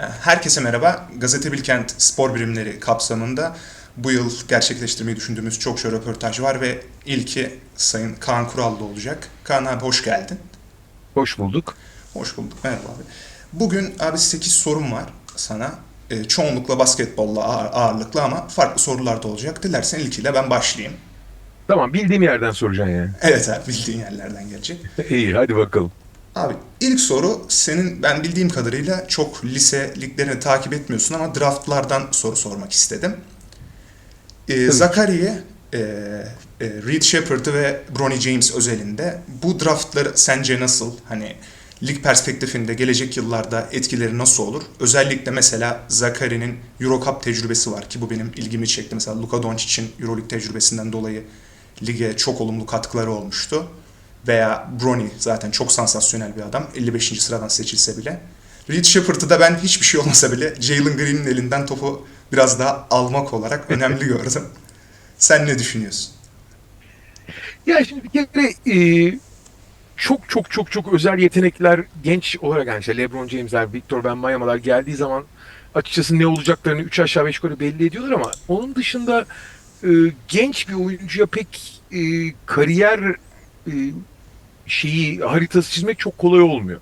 Herkese merhaba. Gazete Bilkent Spor Birimleri kapsamında bu yıl gerçekleştirmeyi düşündüğümüz çok şey röportaj var ve ilki Sayın Kaan Kurallı olacak. Kaan abi hoş geldin. Hoş bulduk. Hoş bulduk. Merhaba abi. Bugün abi 8 sorum var sana. Ee, çoğunlukla basketbolla ağır- ağırlıklı ama farklı sorular da olacak. Dilersen ilkiyle ben başlayayım. Tamam bildiğim yerden soracaksın yani. Evet abi bildiğin yerlerden gelecek. İyi hadi bakalım. Abi ilk soru senin ben bildiğim kadarıyla çok lise liglerini takip etmiyorsun ama draftlardan soru sormak istedim. Ee, Zakari'yi, e, e, Reed Shepard'ı ve Bronny James özelinde bu draftları sence nasıl? Hani lig perspektifinde gelecek yıllarda etkileri nasıl olur? Özellikle mesela Zakari'nin Eurocup tecrübesi var ki bu benim ilgimi çekti. Mesela Luka Doncic'in Euroleague tecrübesinden dolayı lige çok olumlu katkıları olmuştu. Veya Bronny zaten çok sansasyonel bir adam. 55. sıradan seçilse bile. Reed Shepard'ı da ben hiçbir şey olmasa bile Jalen Green'in elinden topu biraz daha almak olarak önemli gördüm. Sen ne düşünüyorsun? Ya şimdi bir kere e, çok çok çok çok özel yetenekler genç olarak yani işte LeBron James'ler, Victor Wembanyama'lar geldiği zaman açıkçası ne olacaklarını 3 aşağı 5 yukarı belli ediyorlar ama onun dışında e, genç bir oyuncuya pek e, kariyer e, şeyi haritası çizmek çok kolay olmuyor.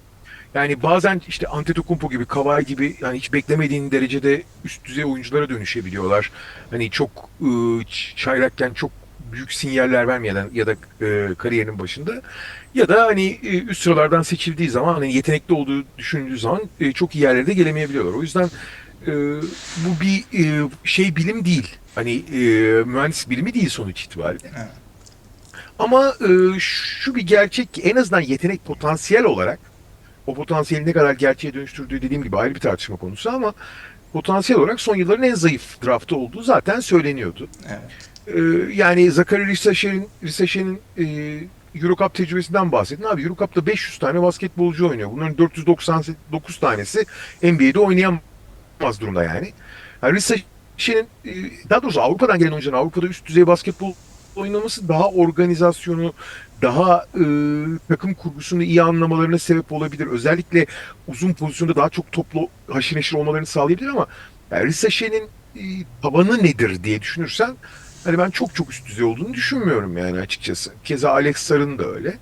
Yani bazen işte Antetokounmpo gibi, Kawhi gibi yani hiç beklemediğin derecede üst düzey oyunculara dönüşebiliyorlar. Hani çok e, ç- çaylakken çok büyük sinyaller vermeden ya da e, kariyerinin başında ya da hani e, üst sıralardan seçildiği zaman hani yetenekli olduğu düşünüldüğü zaman çok iyi yerlere de gelemeyebiliyorlar. O yüzden bu bir şey bilim değil. Hani mühendis bilimi değil sonuç itibariyle. Evet. Ama e, şu bir gerçek ki en azından yetenek potansiyel olarak o potansiyeli ne kadar gerçeğe dönüştürdüğü dediğim gibi ayrı bir tartışma konusu ama potansiyel olarak son yılların en zayıf draftı olduğu zaten söyleniyordu. Evet. Ee, yani Zachary Rissacher'in Rissacher'in e, Eurocup tecrübesinden bahsedin. Abi Eurocup'ta 500 tane basketbolcu oynuyor. Bunların 499 tanesi NBA'de oynayamaz durumda yani. yani Rissacher'in e, daha doğrusu Avrupa'dan gelen oyuncuların Avrupa'da üst düzey basketbol oynaması daha organizasyonu, daha e, takım kurgusunu iyi anlamalarına sebep olabilir. Özellikle uzun pozisyonda daha çok toplu haşır neşir olmalarını sağlayabilir ama yani Rissacher'in e, tabanı nedir diye düşünürsen hani ben çok çok üst düzey olduğunu düşünmüyorum yani açıkçası. Keza Alex Sar'ın da öyle.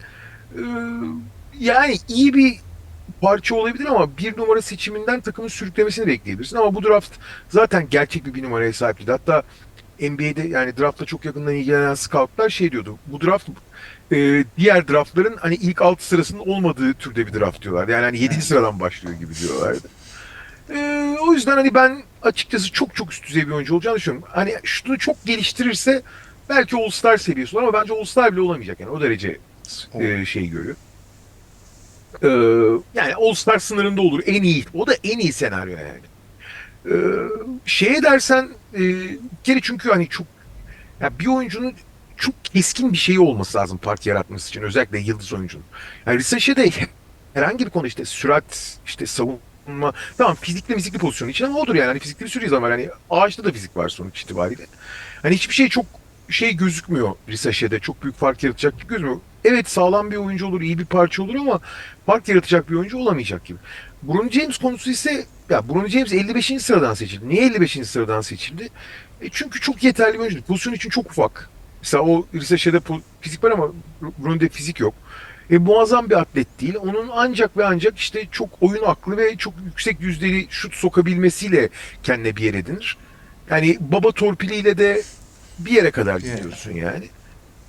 Ee, yani iyi bir parça olabilir ama bir numara seçiminden takımın sürüklemesini bekleyebilirsin. Ama bu draft zaten gerçek bir bir numaraya sahipti. Hatta NBA'de yani draftla çok yakından ilgilenen scoutlar şey diyordu. Bu draft e, diğer draftların hani ilk 6 sırasının olmadığı türde bir draft diyorlardı. Yani hani 7. sıradan başlıyor gibi diyorlardı. Ee, o yüzden hani ben açıkçası çok çok üst düzey bir oyuncu olacağını düşünüyorum. Hani şunu çok geliştirirse belki All-Star seviyesi olur ama bence All-Star bile olamayacak yani o derece e, şey görüyor. Ee, yani All-Star sınırında olur en iyi. O da en iyi senaryo yani. Ee, şeye dersen e, kere çünkü hani çok ya bir oyuncunun çok keskin bir şeyi olması lazım parti yaratması için özellikle yıldız oyuncunun. Yani Risaşe de herhangi bir konu işte sürat, işte savunma, tamam fizikli fizikli pozisyon için ama odur yani. Hani fizikli bir sürü var. Hani ağaçta da fizik var sonuç itibariyle. Hani hiçbir şey çok şey gözükmüyor Risaşe'de. Çok büyük fark yaratacak gibi gözükmüyor. Evet sağlam bir oyuncu olur, iyi bir parça olur ama fark yaratacak bir oyuncu olamayacak gibi. Bron James konusu ise ya Bron James 55. sıradan seçildi. Niye 55. sıradan seçildi? E çünkü çok yeterli bir oyuncu. Pozisyon için çok ufak. Mesela o Risaşe'de po- fizik var ama Bron'de fizik yok. E, muazzam bir atlet değil. Onun ancak ve ancak işte çok oyun aklı ve çok yüksek yüzdeli şut sokabilmesiyle kendine bir yer edinir. Yani baba torpiliyle de bir yere kadar gidiyorsun yani.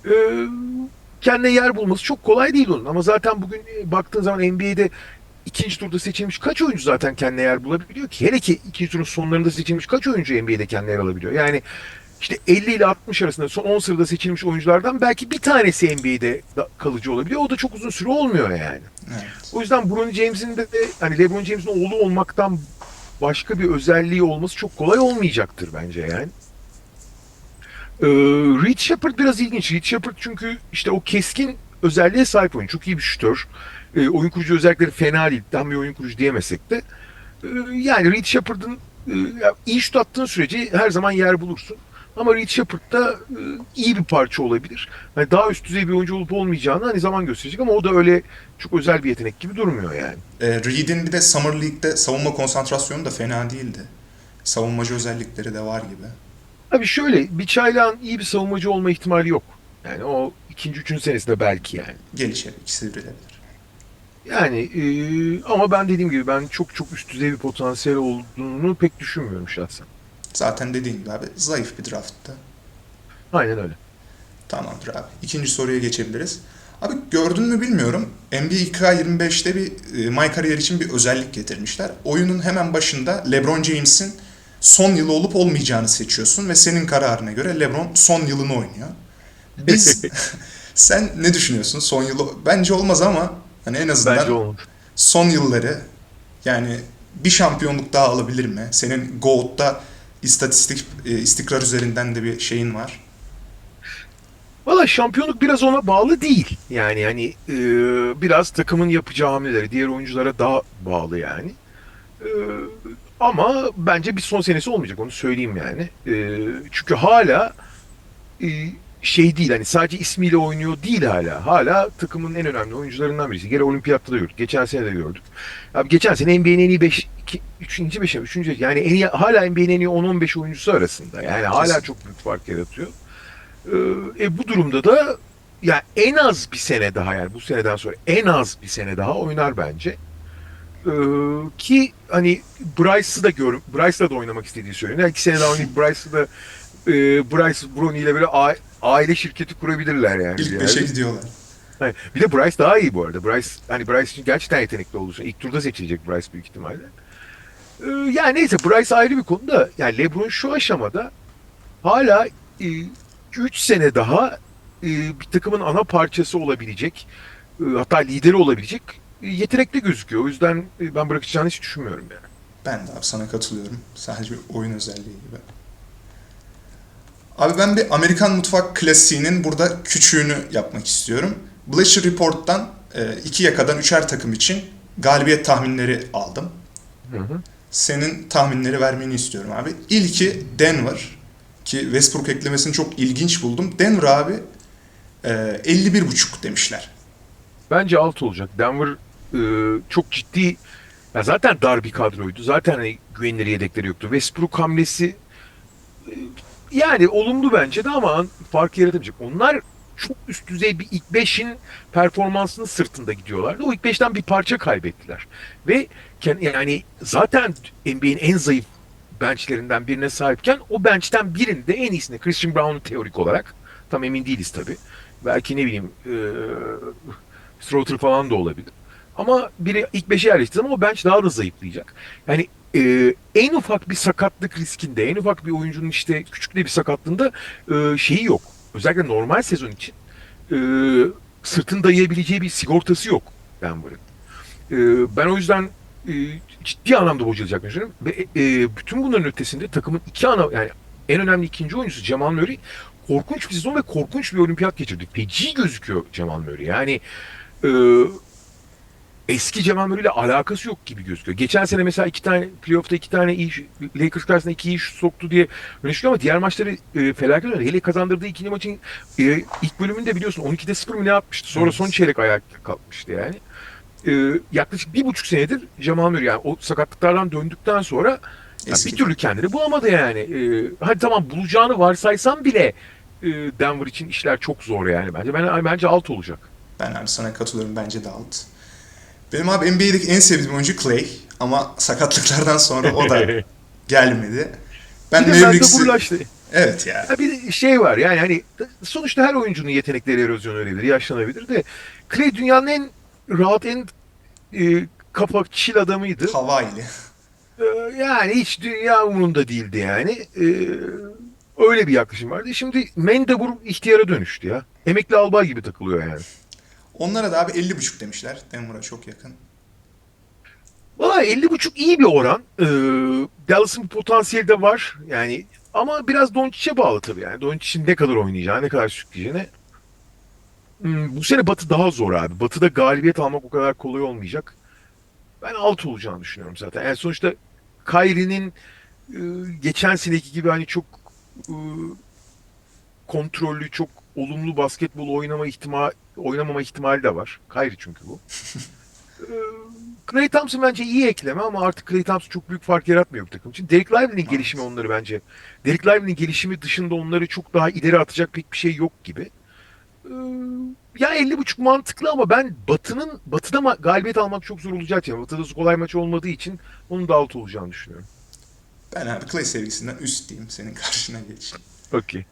Ee, kendine yer bulması çok kolay değil onun. Ama zaten bugün e, baktığın zaman NBA'de ikinci turda seçilmiş kaç oyuncu zaten kendine yer bulabiliyor ki? Hele ki ikinci turun sonlarında seçilmiş kaç oyuncu NBA'de kendine yer alabiliyor? Yani işte 50 ile 60 arasında son 10 sırada seçilmiş oyunculardan belki bir tanesi NBA'de kalıcı olabiliyor. O da çok uzun süre olmuyor yani. Evet. O yüzden Bron James'in de hani LeBron James'in oğlu olmaktan başka bir özelliği olması çok kolay olmayacaktır bence yani. Ee, Reed Shepard biraz ilginç. Reed Shepard çünkü işte o keskin özelliğe sahip oyun. Çok iyi bir şütör. Ee, oyun kurucu özellikleri fena değil. Tam bir oyun kurucu diyemesek de. Ee, yani Reed Shepard'ın e, iyi şut attığın sürece her zaman yer bulursun. Ama Reed Shepard da e, iyi bir parça olabilir. Hani daha üst düzey bir oyuncu olup olmayacağını hani zaman gösterecek ama o da öyle çok özel bir yetenek gibi durmuyor yani. E, Reed'in bir de Summer League'de savunma konsantrasyonu da fena değildi. Savunmacı özellikleri de var gibi. Abi şöyle bir çaylağın iyi bir savunmacı olma ihtimali yok. Yani o ikinci, üçüncü senesinde belki yani. Gelişebilir, sivrilebilir. Yani e, ama ben dediğim gibi ben çok çok üst düzey bir potansiyel olduğunu pek düşünmüyorum şahsen. Zaten dediğin gibi abi zayıf bir draftta. Aynen öyle. Tamamdır abi. İkinci soruya geçebiliriz. Abi gördün mü bilmiyorum. NBA 2K25'te bir e, My Career için bir özellik getirmişler. Oyunun hemen başında LeBron James'in son yılı olup olmayacağını seçiyorsun ve senin kararına göre LeBron son yılını oynuyor. Biz sen ne düşünüyorsun son yılı? Bence olmaz ama hani en azından son yılları yani bir şampiyonluk daha alabilir mi? Senin GOAT'ta istatistik e, istikrar üzerinden de bir şeyin var. Valla şampiyonluk biraz ona bağlı değil. Yani hani e, biraz takımın yapacağı hamleleri diğer oyunculara daha bağlı yani. E, ama bence bir son senesi olmayacak onu söyleyeyim yani. E, çünkü hala e, şey değil hani sadece ismiyle oynuyor değil hala. Hala takımın en önemli oyuncularından birisi. Gene olimpiyatta da gördük. Geçen sene de gördük. Abi geçen sene NBA'nin en iyi 5 3. 5 3. yani en iyi, hala NBA'nin en iyi 10-15 oyuncusu arasında. Yani hala çok büyük fark yaratıyor. Ee, E, bu durumda da ya en az bir sene daha yani bu seneden sonra en az bir sene daha oynar bence. Ee, ki hani Bryce'ı da gör, Bryce'la da oynamak istediği söyleniyor. İki sene daha oynayıp Bryce'ı da e, Bryce Brony ile böyle aile şirketi kurabilirler yani. İlk Yani. beşe gidiyorlar. Bir de Bryce daha iyi bu arada. Bryce hani Bryce için gerçekten yetenekli olduğu için ilk turda seçilecek Bryce büyük ihtimalle. Ee, yani neyse Bryce ayrı bir konu da yani LeBron şu aşamada hala 3 sene daha e, bir takımın ana parçası olabilecek e, hatta lideri olabilecek e, yetenekli gözüküyor. O yüzden e, ben bırakacağını hiç düşünmüyorum yani. Ben de abi sana katılıyorum. Sadece bir oyun özelliği gibi. Abi ben bir Amerikan mutfak klasiğinin burada küçüğünü yapmak istiyorum. Bleacher Report'tan e, iki yakadan üçer takım için galibiyet tahminleri aldım. Hı hı. Senin tahminleri vermeni istiyorum abi. İlki Denver ki Westbrook eklemesini çok ilginç buldum. Denver abi e, 51.5 demişler. Bence alt olacak. Denver e, çok ciddi ya zaten dar bir kadroydu. Zaten hani güvenilir yedekleri yoktu. Westbrook hamlesi e, yani olumlu bence de ama fark yaratamayacak. Onlar çok üst düzey bir ilk 5'in performansının sırtında gidiyorlardı. O ilk 5'ten bir parça kaybettiler. Ve yani zaten NBA'in en zayıf benchlerinden birine sahipken o bench'ten birinde en iyisini Christian Brown'u teorik olarak tam emin değiliz tabii. Belki ne bileyim e, Strother falan da olabilir. Ama biri ilk 5'e yerleştiği zaman o bench daha da zayıflayacak. Yani e, en ufak bir sakatlık riskinde, en ufak bir oyuncunun işte küçük de bir sakatlığında e, şeyi yok. Özellikle normal sezon için e, sırtını dayayabileceği bir sigortası yok Denver'ın. E, ben o yüzden e, ciddi anlamda bocalacak düşünüyorum. Ve e, bütün bunların ötesinde takımın iki ana yani en önemli ikinci oyuncusu Jamal Murray korkunç bir sezon ve korkunç bir olimpiyat geçirdi. Feci gözüküyor Jamal Murray. Yani e, eski Jamal Murray ile alakası yok gibi gözüküyor. Geçen sene mesela iki tane playoff'ta iki tane iyi Lakers karşısında iki iyi şut soktu diye çıkıyor ama diğer maçları e, felaket oynadı. Hele kazandırdığı ikinci maçın e, ilk bölümünde biliyorsun 12'de 0 mı ne yapmıştı. Sonra Evet. son çeyrek ayakta kalkmıştı yani. E, yaklaşık bir buçuk senedir Jamal Murray yani o sakatlıklardan döndükten sonra ya Eski. bir türlü kendini bulamadı yani. E, hadi tamam bulacağını varsaysam bile e, Denver için işler çok zor yani bence. Ben bence alt olacak. Ben abi sana katılıyorum bence de alt. Benim abi NBA'deki en sevdiğim oyuncu Clay ama sakatlıklardan sonra o da gelmedi. Ben bir de Mavericks'i... Burlaş'tı. Evet ya. Ya bir şey var yani hani sonuçta her oyuncunun yetenekleri erozyona uğrayabilir, yaşlanabilir de Clay dünyanın en rahat en e, kafa chill adamıydı. Hawaii'li. E, yani hiç dünya umurunda değildi yani. E, öyle bir yaklaşım vardı. Şimdi Mendebur ihtiyara dönüştü ya. Emekli albay gibi takılıyor yani. Onlara da abi 50.5 demişler. Denver'a çok yakın. Valla 50.5 iyi bir oran. Ee, Dallas'ın potansiyeli de var. Yani ama biraz Doncic'e bağlı tabii yani. Doncic'in ne kadar oynayacağı, ne kadar sürükleyeceğine. Hmm, bu sene Batı daha zor abi. Batı'da galibiyet almak o kadar kolay olmayacak. Ben alt olacağını düşünüyorum zaten. Yani sonuçta Kyrie'nin e, geçen seneki gibi hani çok e, kontrollü, çok olumlu basketbol oynama ihtimal oynamama ihtimali de var. Kyrie çünkü bu. Ee, Klay Thompson bence iyi ekleme ama artık Klay Thompson çok büyük fark yaratmıyor bu takım için. Derek Lively'nin gelişimi onları bence. Derek Lively'nin gelişimi dışında onları çok daha ileri atacak pek bir şey yok gibi. Ee, ya 50.5 mantıklı ama ben Batı'nın Batı'da ma- galibiyet almak çok zor olacağı için Batı'da kolay maç olmadığı için onun da alt olacağını düşünüyorum. Ben abi Clay sevgisinden üst diyeyim senin karşına geçeyim. Okey.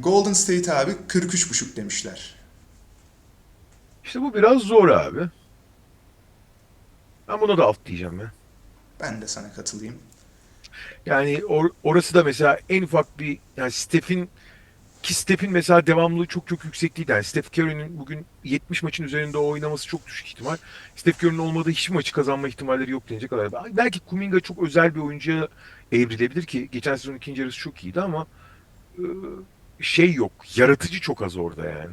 Golden State abi 43.5 demişler. İşte bu biraz zor abi. Ben buna da alt diyeceğim ya. Ben de sana katılayım. Yani or- orası da mesela en ufak bir yani Steph'in ki Steph'in mesela devamlılığı çok çok yüksek değil. Yani Steph Curry'nin bugün 70 maçın üzerinde oynaması çok düşük ihtimal. Steph Curry'nin olmadığı hiçbir maçı kazanma ihtimalleri yok denecek kadar. Belki Kuminga çok özel bir oyuncuya evrilebilir ki geçen sezon ikinci yarısı çok iyiydi ama e, şey yok. Yaratıcı çok az orada yani.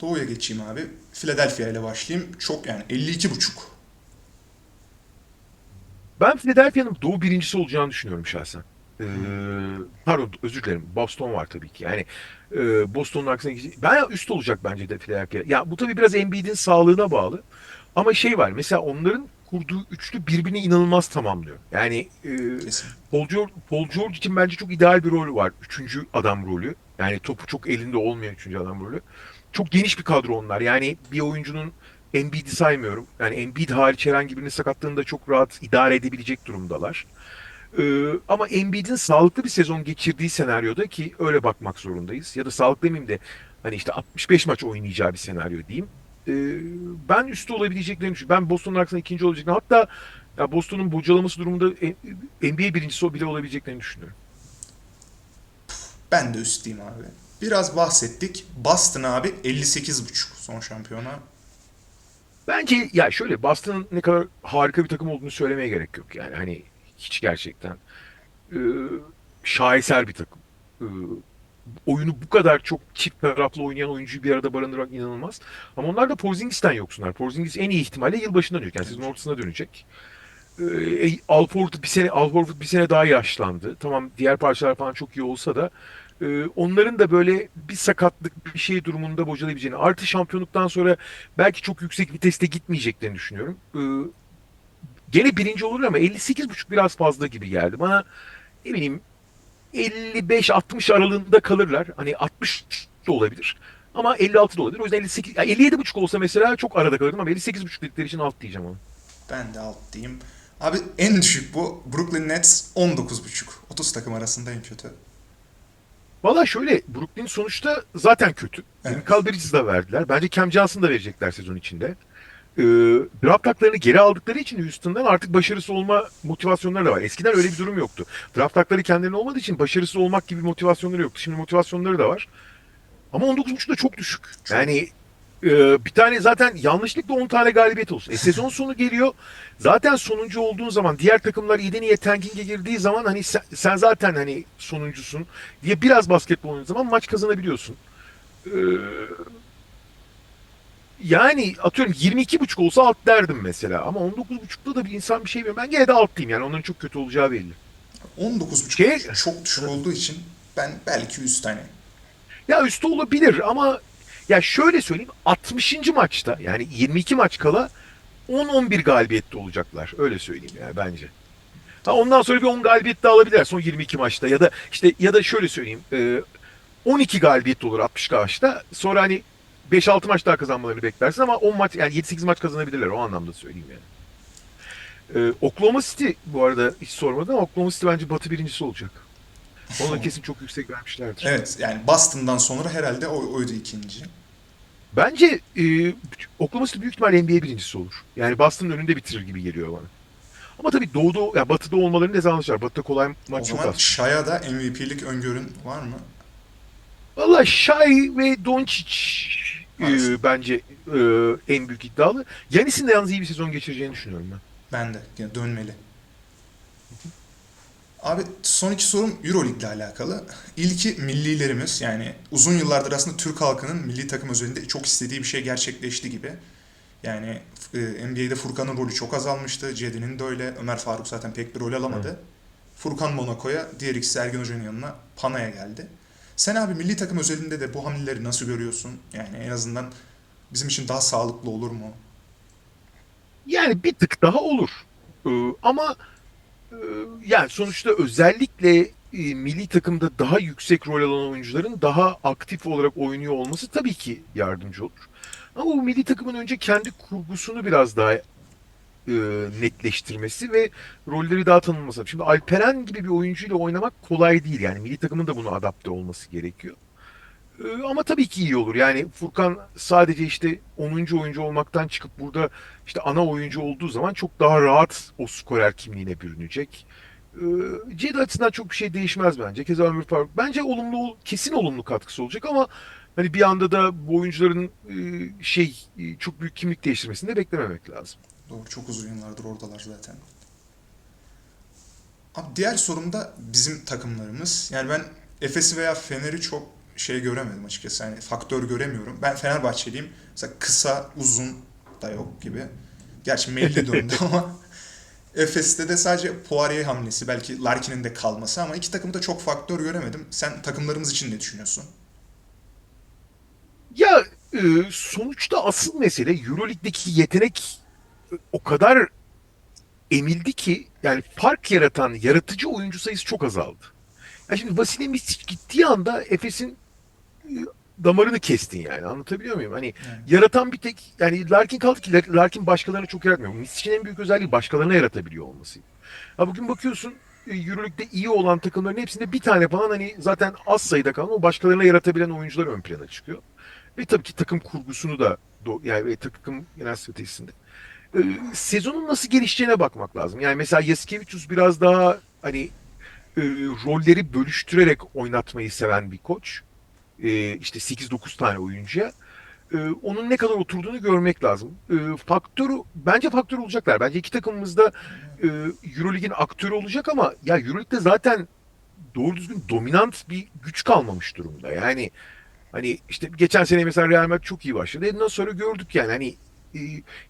Doğu'ya geçeyim abi. Philadelphia ile başlayayım. Çok yani 52.5. Ben Philadelphia'nın doğu birincisi olacağını düşünüyorum şahsen. Ee, pardon özür dilerim. Boston var tabii ki. Yani e, Boston'un arkasına Ben üst olacak bence de Philadelphia. Ya bu tabii biraz Embiid'in sağlığına bağlı. Ama şey var. Mesela onların kurduğu üçlü birbirini inanılmaz tamamlıyor. Yani e. Paul George, Paul George için bence çok ideal bir rol var. Üçüncü adam rolü. Yani topu çok elinde olmayan üçüncü adam rolü. Çok geniş bir kadro onlar. Yani bir oyuncunun Embiid'i saymıyorum. Yani Embiid hariç herhangi birinin sakatlığında çok rahat idare edebilecek durumdalar. Ee, ama Embiid'in sağlıklı bir sezon geçirdiği senaryoda ki öyle bakmak zorundayız. Ya da sağlıklı demeyeyim de hani işte 65 maç oynayacağı bir senaryo diyeyim. Ee, ben üstü olabileceklerini düşünüyorum. Ben Boston'un arkasında ikinci olacaklarını hatta ya Boston'un bocalaması durumunda NBA birincisi bile olabileceklerini düşünüyorum. Ben de üst diyeyim abi. Biraz bahsettik. Boston abi 58.5 son şampiyona. Bence ya şöyle Boston'ın ne kadar harika bir takım olduğunu söylemeye gerek yok. Yani hani hiç gerçekten e, şaheser bir takım. E, oyunu bu kadar çok çift taraflı oynayan oyuncuyu bir arada barındırmak inanılmaz. Ama onlar da Porzingis'ten yoksunlar. Porzingis en iyi ihtimalle yılbaşında dönecek. Yani sezon ortasına dönecek. E, Al bir sene Al Horford bir sene daha yaşlandı. Tamam diğer parçalar falan çok iyi olsa da e, onların da böyle bir sakatlık bir şey durumunda bocalayabileceğini artı şampiyonluktan sonra belki çok yüksek viteste gitmeyeceklerini düşünüyorum. E, gene birinci olur ama 58.5 biraz fazla gibi geldi. Bana ne bileyim 55-60 aralığında kalırlar. Hani 60 da olabilir. Ama 56 da olabilir. O yüzden 58, ya 57.5 olsa mesela çok arada kalırdım ama 58.5 dedikleri için alt diyeceğim onu. Ben de alt diyeyim. Abi en düşük bu. Brooklyn Nets 19.5. 30 takım arasında en kötü. Valla şöyle Brooklyn sonuçta zaten kötü. Evet. Bridges'i de verdiler. Bence Cam Johnson da verecekler sezon içinde. Ee, draft haklarını geri aldıkları için Houston'dan artık başarısı olma motivasyonları da var. Eskiden öyle bir durum yoktu. Draft hakları kendilerine olmadığı için başarısız olmak gibi motivasyonları yoktu. Şimdi motivasyonları da var. Ama 19.5 da çok düşük. Yani e, bir tane zaten yanlışlıkla 10 tane galibiyet olsun. E, sezon sonu geliyor. Zaten sonuncu olduğun zaman diğer takımlar iyi niye tanking'e girdiği zaman hani sen, sen zaten hani sonuncusun diye biraz basketbol oynadığın zaman maç kazanabiliyorsun. Ee, yani atıyorum 22.5 olsa alt derdim mesela ama 19.5'da da bir insan bir şey bilmiyor. Ben gene de alt diyeyim yani onların çok kötü olacağı belli. 19.5 Şey- çok düşük olduğu için ben belki üst hani. Ya üstü olabilir ama ya şöyle söyleyeyim 60. maçta yani 22 maç kala 10-11 galibiyette olacaklar. Öyle söyleyeyim yani bence. Ha ondan sonra bir 10 galibiyet daha alabilirler son 22 maçta ya da işte ya da şöyle söyleyeyim e, 12 galibiyet olur 60 maçta. Sonra hani 5-6 maç daha kazanmalarını beklersin ama 10 maç yani 7-8 maç kazanabilirler o anlamda söyleyeyim yani. E, Oklahoma City bu arada hiç sormadım ama Oklahoma City bence batı birincisi olacak. Ona kesin çok yüksek vermişlerdir. Evet yani Boston'dan sonra herhalde o, oydu ikinci. Bence e, Oklahoma City büyük ihtimalle NBA birincisi olur. Yani Boston'ın önünde bitirir gibi geliyor bana. Ama tabii doğuda, ya batıda olmalarını dezavantajlar. Batıda kolay O maç çok zaman az. Shaya da MVP'lik öngörün var mı? Valla Shai ve Doncic e, bence e, en büyük iddialı. Yanis'in de yalnız iyi bir sezon geçireceğini düşünüyorum ben. Ben de. Yani dönmeli. Abi son iki sorum Euroleague ile alakalı. İlki millilerimiz yani uzun yıllardır aslında Türk halkının milli takım özelinde çok istediği bir şey gerçekleşti gibi. Yani e, NBA'de Furkan'ın rolü çok azalmıştı. Cedi'nin de öyle. Ömer Faruk zaten pek bir rol alamadı. Evet. Furkan Monaco'ya, diğer ikisi Ergen Hoca'nın yanına Pana'ya geldi. Sen abi milli takım özelinde de bu hamleleri nasıl görüyorsun? Yani en azından bizim için daha sağlıklı olur mu? Yani bir tık daha olur. Ee, ama e, yani sonuçta özellikle e, milli takımda daha yüksek rol alan oyuncuların daha aktif olarak oynuyor olması tabii ki yardımcı olur. Ama bu milli takımın önce kendi kurgusunu biraz daha e, netleştirmesi ve rolleri daha tanınması. Şimdi Alperen gibi bir oyuncuyla oynamak kolay değil. Yani milli takımın da buna adapte olması gerekiyor. Ee, Ama tabii ki iyi olur. Yani Furkan sadece işte 10. oyuncu olmaktan çıkıp burada işte ana oyuncu olduğu zaman çok daha rahat o skorer kimliğine bürünecek. Ee, Cedi açısından çok bir şey değişmez bence. Keza Ömür Faruk. Bence olumlu, kesin olumlu katkısı olacak ama hani bir anda da bu oyuncuların e, şey e, çok büyük kimlik değiştirmesini de beklememek lazım. Doğru çok uzun yıllardır oradalar zaten. Abi diğer sorum da bizim takımlarımız. Yani ben Efes'i veya Fener'i çok şey göremedim açıkçası. Yani faktör göremiyorum. Ben Fenerbahçeliyim. Mesela kısa, uzun da yok gibi. Gerçi Melli döndü ama Efes'te de sadece Poirier hamlesi, belki Larkin'in de kalması ama iki takımda çok faktör göremedim. Sen takımlarımız için ne düşünüyorsun? Ya e, sonuçta asıl mesele Euroleague'deki yetenek o kadar emildi ki yani fark yaratan yaratıcı oyuncu sayısı çok azaldı. Ya şimdi Vasilij Micic gittiği anda Efes'in e, damarını kestin yani anlatabiliyor muyum? Hani Evet. yaratan bir tek yani Larkin kaldı ki Lar- Larkin başkalarına çok yaratmıyor. Misic'in en büyük özelliği başkalarına yaratabiliyor olması. Ha bugün bakıyorsun e, Euroleague'de iyi olan takımların hepsinde bir tane falan hani zaten az sayıda kalan o başkalarına yaratabilen oyuncular ön plana çıkıyor. Ve tabii ki takım kurgusunu da yani ve takım genel stratejisinde. Ee, sezonun nasıl gelişeceğine bakmak lazım. Yani mesela Yasikevicius biraz daha hani e, rolleri bölüştürerek oynatmayı seven bir koç. E, işte 8-9 tane oyuncuya. E, onun ne kadar oturduğunu görmek lazım. E, faktörü bence faktör olacaklar. Bence iki takımımız da e, Eurolig'in aktörü olacak ama ya Eurolig'de zaten doğru düzgün dominant bir güç kalmamış durumda. Yani Hani işte geçen sene mesela Real Madrid çok iyi başladı. Ondan sonra gördük yani hani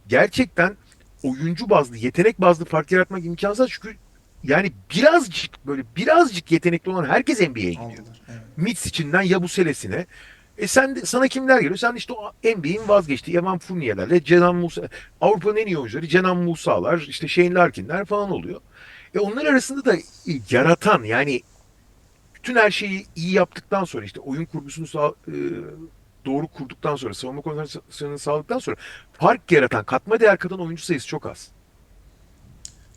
gerçekten oyuncu bazlı, yetenek bazlı fark yaratmak imkansız. Çünkü yani birazcık böyle birazcık yetenekli olan herkes NBA'ye gidiyor. Aldılar. Evet. Mitsic'inden Yabuseles'ine. E sen de, sana kimler geliyor? Sen işte o NBA'in vazgeçtiği Evan Fournier'lerle Cenan Musa, Avrupa'nın en iyi oyuncuları Cenan Musa'lar, işte Shane Larkin'ler falan oluyor. E onlar arasında da e, yaratan yani bütün her şeyi iyi yaptıktan sonra işte oyun kurgusunu sağ, e, doğru kurduktan sonra savunma konsantrasyonunu sağladıktan sonra fark yaratan, katma değer katan oyuncu sayısı çok az.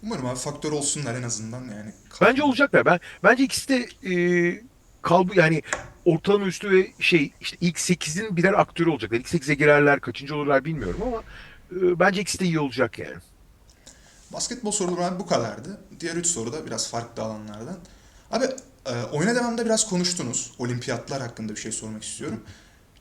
Umarım abi faktör olsunlar en azından yani. Bence olacaklar. Ben bence ikisi de e, kalbu yani ortalama üstü ve şey işte ilk 8'in birer aktörü olacaklar. İlk 8'e girerler, kaçıncı olurlar bilmiyorum ama e, bence ikisi de iyi olacak yani. Basketbol soruları abi bu kadardı. Diğer üç soru da biraz farklı alanlardan. Abi e, oyuna devamda biraz konuştunuz. Olimpiyatlar hakkında bir şey sormak istiyorum.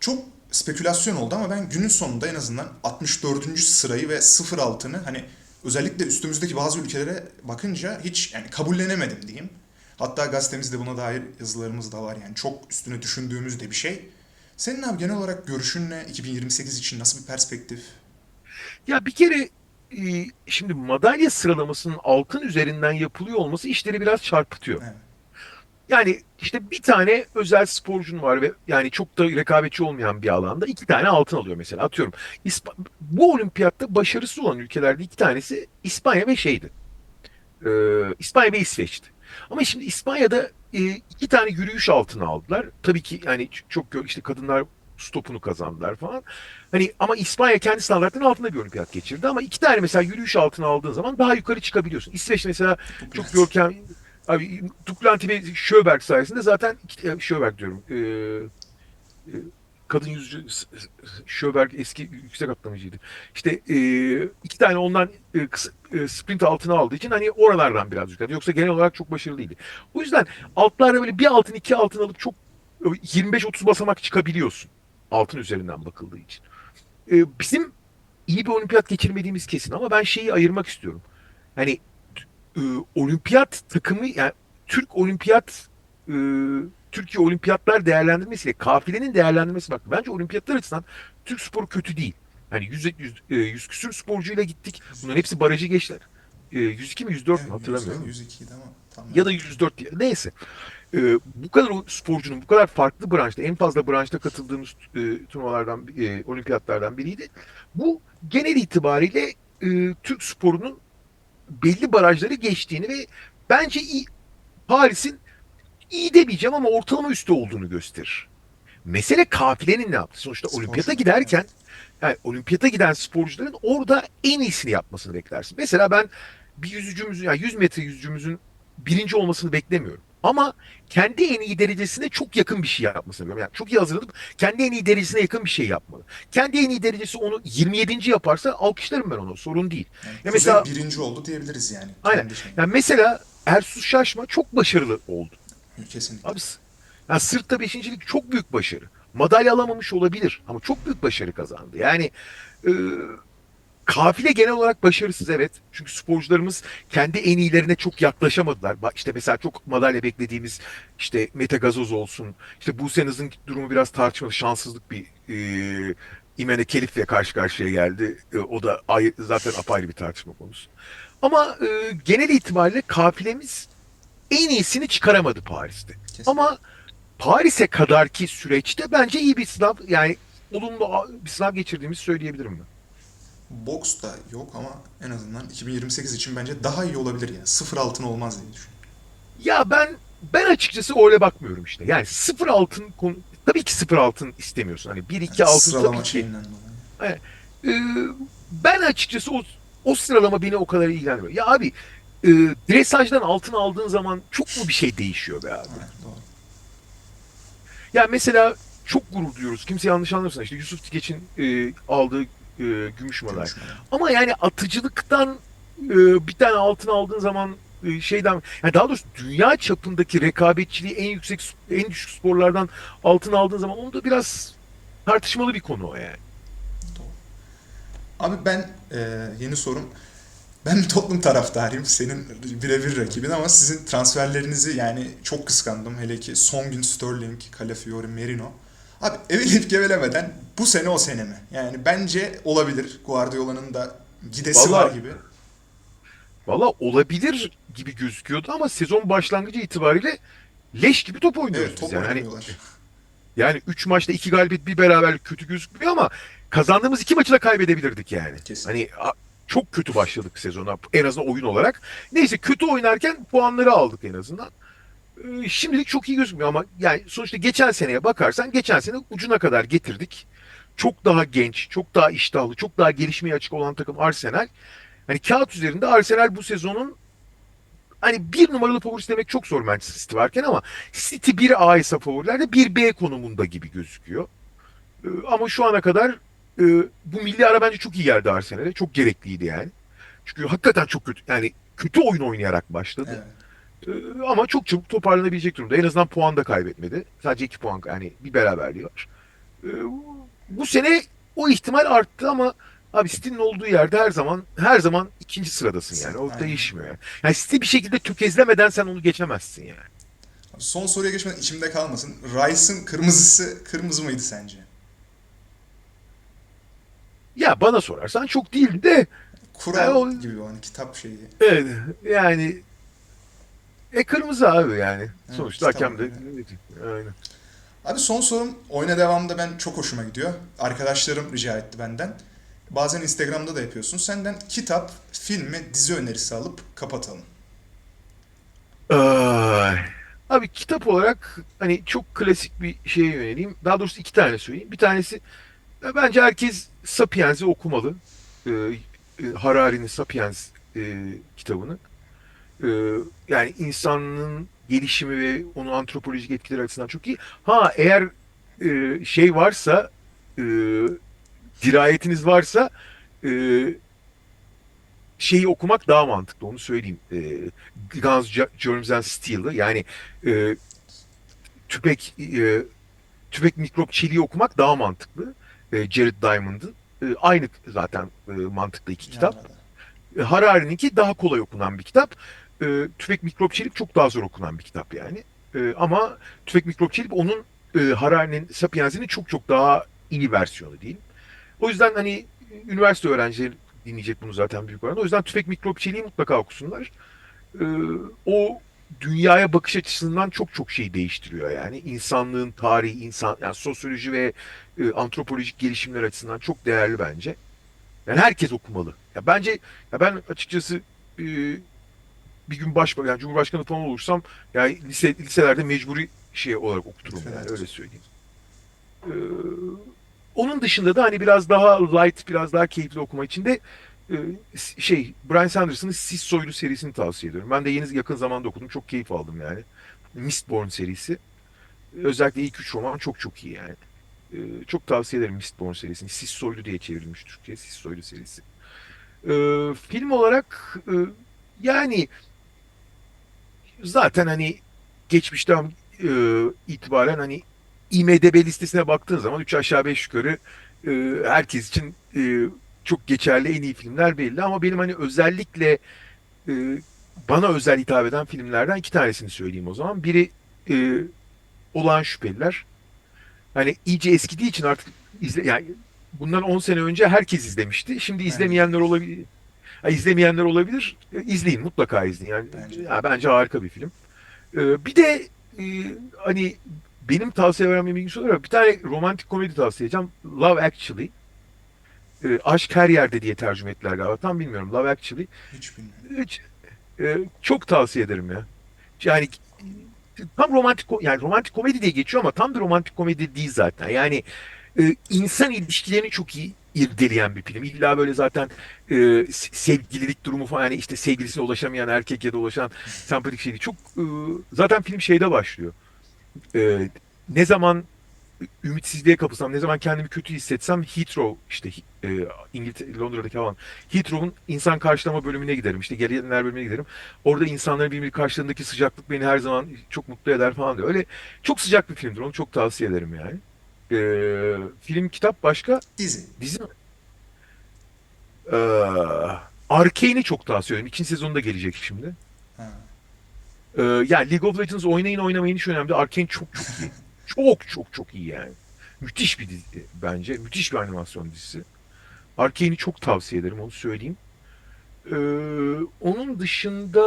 Çok spekülasyon oldu ama ben günün sonunda en azından 64. sırayı ve 0 altını hani özellikle üstümüzdeki bazı ülkelere bakınca hiç yani kabullenemedim diyeyim. Hatta gazetemizde buna dair yazılarımız da var yani çok üstüne düşündüğümüz de bir şey. Senin abi genel olarak görüşün ne? 2028 için nasıl bir perspektif? Ya bir kere e, şimdi madalya sıralamasının altın üzerinden yapılıyor olması işleri biraz çarpıtıyor. Evet. Yani işte bir tane özel sporcun var ve yani çok da rekabetçi olmayan bir alanda iki tane altın alıyor mesela. Atıyorum. İsp- bu olimpiyatta başarısız olan ülkelerde iki tanesi İspanya ve şeydi. Ee, İspanya ve İsveç'ti. Ama şimdi İspanya'da e, iki tane yürüyüş altını aldılar. Tabii ki yani çok işte kadınlar stopunu kazandılar falan. Hani ama İspanya kendi standartlarının altında bir olimpiyat geçirdi ama iki tane mesela yürüyüş altına aldığın zaman daha yukarı çıkabiliyorsun. İsveç mesela çok görkem abi Duplanti ve Sjöberg sayesinde zaten e, Sjöberg diyorum. e, e, kadın yüzücü S- S- Sjöberg eski yüksek atlamacıydı. İşte e, iki tane ondan e, kısa- e, sprint altına aldığı için hani oralardan biraz yukarı. Yoksa genel olarak çok başarılı değildi. O yüzden altlarda böyle bir altın iki altın alıp çok e, 25-30 basamak çıkabiliyorsun. Altın üzerinden bakıldığı için. E, bizim iyi bir olimpiyat geçirmediğimiz kesin ama ben şeyi ayırmak istiyorum. Hani e, olimpiyat takımı yani Türk olimpiyat e, Türkiye olimpiyatlar değerlendirmesiyle kafilenin değerlendirmesi bak bence olimpiyatlar açısından Türk sporu kötü değil. Hani 100, 100, e, 100 küsür sporcuyla gittik. Bunların hepsi barajı geçtiler. E, 102 mi 104 mü Evet, hatırlamıyorum. 102 ama tam Ya da 104 diye. Neyse. e, bu kadar sporcunun bu kadar farklı branşta en fazla branşta katıldığımız e, turnuvalardan e, olimpiyatlardan biriydi. Bu genel itibariyle e, Türk sporunun belli barajları geçtiğini ve bence Paris'in iyi demeyeceğim ama ortalama üstü olduğunu gösterir. Mesele kafilenin ne yaptı? Sonuçta Spor olimpiyata giderken yani olimpiyata giden sporcuların orada en iyisini yapmasını beklersin. Mesela ben bir yüzücümüzün yani 100 metre yüzücümüzün birinci olmasını beklemiyorum. Ama kendi en iyi derecesine çok yakın bir şey yapmasını bekliyorum. Yani çok iyi hazırlanıp kendi en iyi derecesine yakın bir şey yapmalı. Kendi en iyi derecesi onu 27. yaparsa alkışlarım ben onu. Sorun değil. Yani Ya mesela- birinci oldu diyebiliriz yani. Aynen. Yani mesela Ersus Şaşma çok başarılı oldu. Kesinlikle. Abi yani sırtta beşincilik çok büyük başarı. Madalya alamamış olabilir ama çok büyük başarı kazandı. Yani e, kafile genel olarak başarısız evet. Çünkü sporcularımız kendi en iyilerine çok yaklaşamadılar. İşte mesela çok madalya beklediğimiz işte Mete Gazoz olsun. İşte Buse Naz'ın durumu biraz tartışmalı. Şanssızlık bir e, İmene Kelif'le karşı karşıya geldi. E, o da ayrı, zaten apayrı bir tartışma konusu. Ama e, genel itibariyle kafilemiz en iyisini çıkaramadı Paris'te. Kesin. Ama Paris'e kadarki süreçte bence iyi bir sınav yani olumlu bir sınav geçirdiğimizi söyleyebilirim ben. Boks da yok ama en azından 2028 için bence daha iyi olabilir yani. Sıfır altın olmaz diye düşünüyorum. Ya ben ben açıkçası öyle bakmıyorum işte. Yani sıfır altın konu tabii ki sıfır altın istemiyorsun. Hani bir iki Yani altın tabii ki. dolayı. Ee, ben açıkçası o o sıralama beni o kadar ilgilenmiyor. Ya abi e, dresajdan altın aldığın zaman çok mu bir şey değişiyor be abi? Evet, doğru. Ya mesela çok gurur duyuyoruz. Kimse yanlış anlamasın. İşte Yusuf Tikeç'in e, aldığı e, gümüş madalya. Ama yani atıcılıktan e, bir tane altın aldığın zaman e, şeyden yani daha doğrusu dünya çapındaki rekabetçiliği en yüksek en düşük sporlardan altın aldığın zaman onu da biraz tartışmalı bir konu o yani. Abi ben e, yeni sorum. Ben bir Tottenham taraftarıyım. Senin birebir rakibin ama sizin transferlerinizi yani çok kıskandım. Hele ki son gün Sterling, Calafiori, Merino. Abi eveleyip gevelemeden bu sene o sene mi? Yani bence olabilir. Guardiola'nın da gidesi Vallahi- var gibi. Valla olabilir gibi gözüküyordu ama sezon başlangıcı itibariyle leş gibi top oynuyoruz Evet top yani. Hani oynamıyorlar. Yani 3 maçta 2 galibiyet bir beraberlik kötü gözükmüyor ama kazandığımız 2 maçı da kaybedebilirdik yani. Kesin. Hani çok kötü başladık sezona en azından oyun olarak. Neyse kötü oynarken puanları aldık en azından. Ee, Şimdilik çok iyi gözükmüyor ama yani sonuçta geçen seneye bakarsan geçen sene ucuna kadar getirdik. Çok daha genç, çok daha iştahlı, çok daha gelişmeye açık olan takım Arsenal. Hani kağıt üzerinde Arsenal bu sezonun hani bir numaralı favorisi demek çok zor Manchester City varken ama City 1A ise favorilerde 1B konumunda gibi gözüküyor. Ee, ama şu ana kadar e, bu milli ara bence çok iyi geldi Arsenal'e. Çok gerekliydi yani. Çünkü hakikaten çok kötü yani kötü oyun oynayarak başladı. Evet. Ee, ama çok çabuk toparlanabilecek durumda. En azından puan da kaybetmedi. Sadece iki puan yani bir beraberliği var. Ee, bu sene o ihtimal arttı ama abi City'nin olduğu yerde her zaman her zaman ikinci sıradasın yani. O Aynen. değişmiyor yani. Yani City bir şekilde tökezlemeden sen onu geçemezsin yani. Son soruya geçmeden içimde kalmasın. Rice'ın kırmızısı kırmızı mıydı sence? Ya bana sorarsan çok değildi de Kural Ya o- gibi o hani kitap şeyi. evet, yani e kırmızı abi yani. Evet, Sonuçta işte hakem de tamam, aynen. Abi son sorum oyuna devamında ben çok hoşuma gidiyor. Arkadaşlarım rica etti benden. Bazen Instagram'da da yapıyorsun. Senden kitap, film ve dizi önerisi alıp kapatalım. Ay. Abi kitap olarak hani çok klasik bir şeye yöneleyim. Daha doğrusu iki tane söyleyeyim. Bir tanesi e, bence herkes Sapiens'i okumalı. Ee, Harari'nin Sapiens e, kitabını. Ee, yani insanın gelişimi ve onun antropolojik etkileri açısından çok iyi. Ha eğer e, şey varsa e, dirayetiniz varsa e, şeyi okumak daha mantıklı onu söyleyeyim. E, Guns, Germs and Steel'ı yani e, tüpek e, tüpek mikrop çeliği okumak daha mantıklı. E, Jared Diamond'ın. E, aynı zaten e, mantıklı iki kitap. Yani E, Harari'ninki daha kolay okunan bir kitap. E, Tüfek Mikrop Çelik çok daha zor okunan bir kitap yani. E, ama Tüfek Mikrop Çelik onun e, Harari'nin Sapiens'inin çok çok daha iyi versiyonu diyeyim. O yüzden hani üniversite öğrencileri dinleyecek bunu zaten büyük oranda. O yüzden Tüfek Mikrop Çelik'i mutlaka okusunlar. E, o dünyaya bakış açısından çok çok şey değiştiriyor yani. insanlığın tarihi, insan yani sosyoloji ve e, antropolojik gelişimler açısından çok değerli bence. Yani herkes okumalı. Ya bence ya ben açıkçası e, bir gün başbakan, yani cumhurbaşkanı falan olursam yani lise liselerde mecburi şey olarak okuturum yani öyle söyleyeyim. Ee, onun dışında da hani biraz daha light, biraz daha keyifli okuma için de e, şey Brian Sanders'ın Sis Soylu serisini tavsiye ediyorum. Ben de yeni yakın zamanda okudum. Çok keyif aldım yani. Mistborn serisi. Özellikle ilk üç roman çok çok iyi yani. Ee, çok tavsiye ederim Mistborn serisini. Sis Soylu diye çevrilmiş Türkçe'ye. Sis Soylu serisi. Ee, film olarak e, yani zaten hani geçmişten e, itibaren hani IMDB listesine baktığın zaman 3 aşağı 5 yukarı e, herkes için e, çok geçerli en iyi filmler belli ama benim hani özellikle e, bana özel hitap eden filmlerden iki tanesini söyleyeyim o zaman. Biri e, Olağan Şüpheliler. Hani iyice eskidiği için artık izle yani bundan 10 sene önce herkes izlemişti. Şimdi izlemeyenler olabilir. Ha, izlemeyenler olabilir. E, İzleyin mutlaka izleyin. Yani Bence. ya, bence harika bir film. E, bir de e, hani benim tavsiye vermem ilgisi olarak bir tane romantik komedi tavsiye edeceğim. Love Actually. E, Aşk Her Yerde diye tercüme ettiler galiba. Tam bilmiyorum. Love Actually. Hiç bilmiyorum. Hiç, e, çok tavsiye ederim ya. Yani e, tam romantik yani romantik komedi diye geçiyor ama tam da romantik komedi değil zaten. Yani e, insan ilişkilerini çok iyi irdeleyen bir film. İlla böyle zaten e, se- sevgililik durumu falan yani işte sevgilisine ulaşamayan erkek ya da ulaşan sempatik şey değil. Çok e, zaten film şeyde başlıyor. E, ne zaman ümitsizliğe kapılsam, ne zaman kendimi kötü hissetsem Heathrow işte e, İngiltere, Londra'daki havan. Heathrow'un insan karşılama bölümüne giderim. İşte gelenler bölümüne giderim. Orada insanların birbiri karşılarındaki sıcaklık beni her zaman çok mutlu eder falan diyor. Öyle çok sıcak bir filmdir. Onu çok tavsiye ederim yani. E, film, kitap başka Dizi. dizi mi? E, Arcane'i çok tavsiye ederim. İkinci sezonu da gelecek şimdi. Ha. Ee, yani League of Legends oynayın oynamayın hiç önemli. Arkane çok çok iyi. çok çok çok iyi yani. Müthiş bir dizi bence. Müthiş bir animasyon dizisi. Arkane'i çok tavsiye ederim onu söyleyeyim. Ee, onun dışında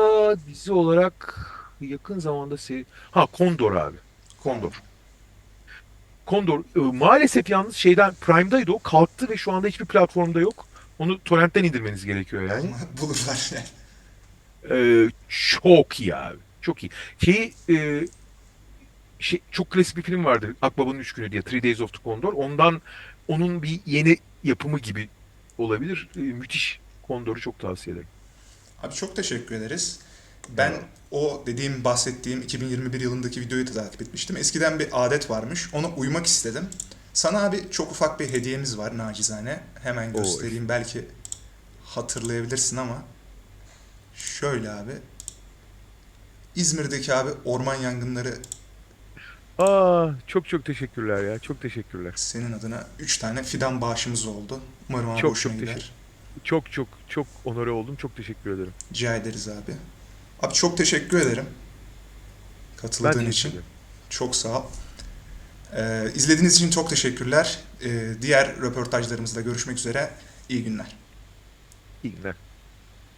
dizi olarak yakın zamanda seri... Ha Kondor abi. Kondor. Kondor. Ee, maalesef yalnız şeyden Prime'daydı o. Kalktı ve şu anda hiçbir platformda yok. Onu torrentten indirmeniz gerekiyor yani. Bulurlar yani. Ee, çok iyi abi. Çok iyi. Şeyi e, şey, çok klasik bir film vardı. Akbaba'nın Üç Günü diye. Three Days of the Condor. Ondan onun bir yeni yapımı gibi olabilir. Ee, müthiş. Condor'u çok tavsiye ederim. Abi çok teşekkür ederiz. Ben Evet. o dediğim bahsettiğim 2021 yılındaki videoyu da takip etmiştim. Eskiden bir adet varmış. Ona uymak istedim. Sana abi çok ufak bir hediyemiz var nacizane. Hemen göstereyim. Belki hatırlayabilirsin ama şöyle abi. İzmir'deki abi orman yangınları Aa, çok çok teşekkürler ya. Çok teşekkürler. senin adına 3 tane fidan bağışımız oldu. Umarım abi Çok hoşuna çok gider. Çok çok çok onore oldum. Çok teşekkür ederim. Rica ederiz abi. Abi çok teşekkür ederim. Katıldığın için. ederim. Çok sağ ol. Ee, izlediğiniz için çok teşekkürler. Ee, diğer röportajlarımızda görüşmek üzere. İyi günler. İyi günler.